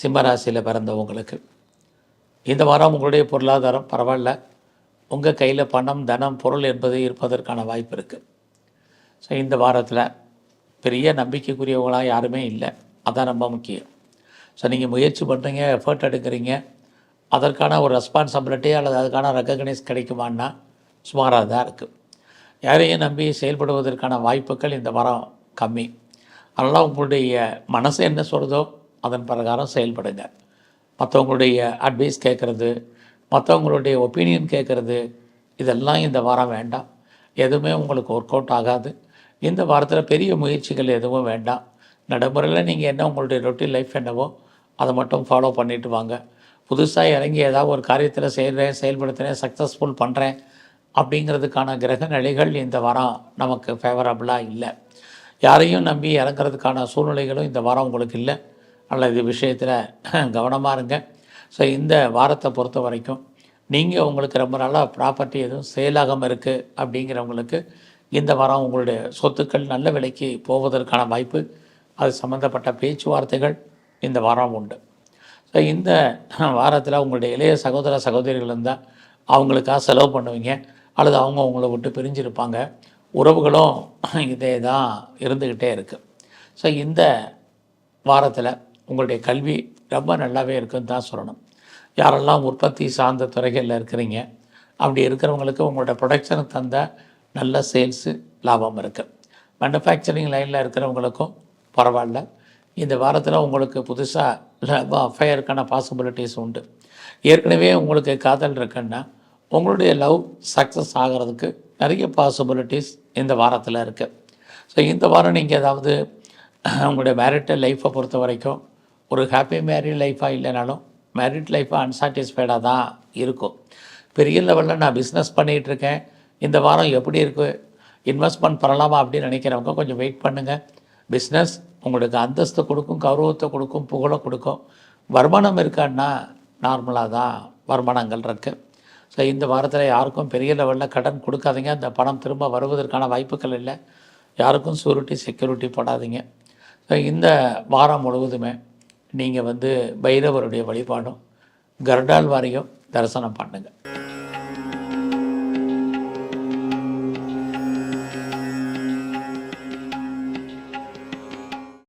சிம்மராசியில் பிறந்தவங்களுக்கு இந்த வாரம் உங்களுடைய பொருளாதாரம் பரவாயில்ல. உங்கள் கையில் பணம் தனம் பொருள் என்பது இருப்பதற்கான வாய்ப்பு இருக்குது ஸோ இந்த வாரத்தில் பெரிய நம்பிக்கைக்குரியவங்களாக யாருமே இல்லை. அதான் ரொம்ப முக்கியம். ஸோ நீங்கள் முயற்சி பண்ணுறீங்க எஃபர்ட் எடுக்கிறீங்க. அதற்கான ஒரு ரெஸ்பான்சிபிலிட்டி அல்லது அதுக்கான ரெக்கக்னைஸ் கிடைக்குமான்னா சுமாராக தான் இருக்குது யாரையும் நம்பி செயல்படுவதற்கான வாய்ப்புகள் இந்த வாரம் கம்மி. அதனால் உங்களுடைய மனசு என்ன சொல்கிறதோ அதன் பிரகாரம் செயல்படுங்க மற்றவங்களுடைய அட்வைஸ் கேட்குறது மற்றவங்களுடைய ஒப்பீனியன் கேட்குறது இதெல்லாம் இந்த வாரம் வேண்டாம். எதுவுமே உங்களுக்கு ஒர்க் அவுட் ஆகாது. இந்த வாரத்தில் பெரிய முயற்சிகள் எதுவும் வேண்டாம். நடைமுறையில் நீங்கள் என்ன உங்களுடைய ரொட்டீன் லைஃப் என்னவோ அதை மட்டும் ஃபாலோ பண்ணிட்டு வாங்க. புதுசாக இறங்கி ஏதாவது ஒரு காரியத்தில் செய்கிறேன் செயல்படுத்துகிறேன் சக்ஸஸ்ஃபுல் பண்ணுறேன் அப்படிங்கிறதுக்கான கிரக நிலைகள் இந்த வாரம் நமக்கு ஃபேவரபுளாக இல்லை. யாரையும் நம்பி இறங்குறதுக்கான சூழ்நிலைகளும் இந்த வாரம் உங்களுக்கு இல்லை. அல்லது விஷயத்தில் கவனமாக இருங்க. ஸோ இந்த வாரத்தை பொறுத்த வரைக்கும் நீங்கள் உங்களுக்கு ரொம்ப நாளாக ப்ராப்பர்ட்டி எதுவும் சேலாகாமல் இருக்குது அப்படிங்கிறவங்களுக்கு இந்த வாரம் உங்களுடைய சொத்துக்கள் நல்ல விலைக்கு போவதற்கான வாய்ப்பு அது சம்மந்தப்பட்ட பேச்சுவார்த்தைகள் இந்த வாரம் உண்டு. ஸோ இந்த வாரத்தில் உங்களுடைய இளைய சகோதர சகோதரிகள் இருந்தால் அவங்களுக்காக செலவு பண்ணுவீங்க. அல்லது அவங்க உங்களை விட்டு பிரிஞ்சிருப்பாங்க. உறவுகளும் இதே தான் இருந்துக்கிட்டே இருக்குது ஸோ இந்த வாரத்தில் உங்களுடைய கல்வி ரொம்ப நல்லாவே இருக்குன்னு தான் சொல்லணும். யாரெல்லாம் உற்பத்தி சார்ந்த துறைகளில் இருக்கிறீங்க அப்படி இருக்கிறவங்களுக்கு உங்களோட ப்ரொடக்ஷனுக்கு தந்த நல்ல சேல்ஸு லாபம் இருக்குது மேனுஃபேக்சரிங் லைனில் இருக்கிறவங்களுக்கும் பரவாயில்ல. இந்த வாரத்தில் உங்களுக்கு புதுசாக அஃபையருக்கான பாசிபிலிட்டிஸ் உண்டு. ஏற்கனவே உங்களுக்கு காதல் இருக்குன்னா உங்களுடைய லவ் சக்ஸஸ் ஆகிறதுக்கு நிறைய பாசிபிலிட்டிஸ் இந்த வாரத்தில் இருக்குது ஸோ இந்த வாரம் நீங்கள் ஏதாவது உங்களுடைய மேரிட்டல் லைஃப்பை பொறுத்த வரைக்கும் ஒரு ஹாப்பி மேரிட் லைஃபாக இல்லைனாலும் மேரிட் லைஃபாக அன்சாட்டிஸ்ஃபைடாக தான் இருக்கும். பெரிய லெவலில் நான் பிஸ்னஸ் பண்ணிகிட்ருக்கேன் இந்த வாரம் எப்படி இருக்குது இன்வெஸ்ட்மெண்ட் பண்ணலாமா அப்படின்னு நினைக்கிறவங்க கொஞ்சம் வெயிட் பண்ணுங்கள் பிஸ்னஸ் உங்களுக்கு அந்தஸ்து கொடுக்கும் கௌரவத்தை கொடுக்கும் புகழை கொடுக்கும். வருமானம் இருக்கான்னா நார்மலாக தான் வருமானங்கள் இருக்குது ஸோ இந்த வாரத்தில் யாருக்கும் பெரிய லெவலில் கடன் கொடுக்காதீங்க. அந்த பணம் திரும்ப வருவதற்கான வாய்ப்புகள் இல்லை. யாருக்கும் சூரிட்டி செக்யூரிட்டி போடாதீங்க. ஸோ இந்த வாரம் முழுவதுமே நீங்கள் வந்து பைரவருடைய வழிபாடும் கருடால் வாரியும் தரிசனம் பண்ணுங்கள்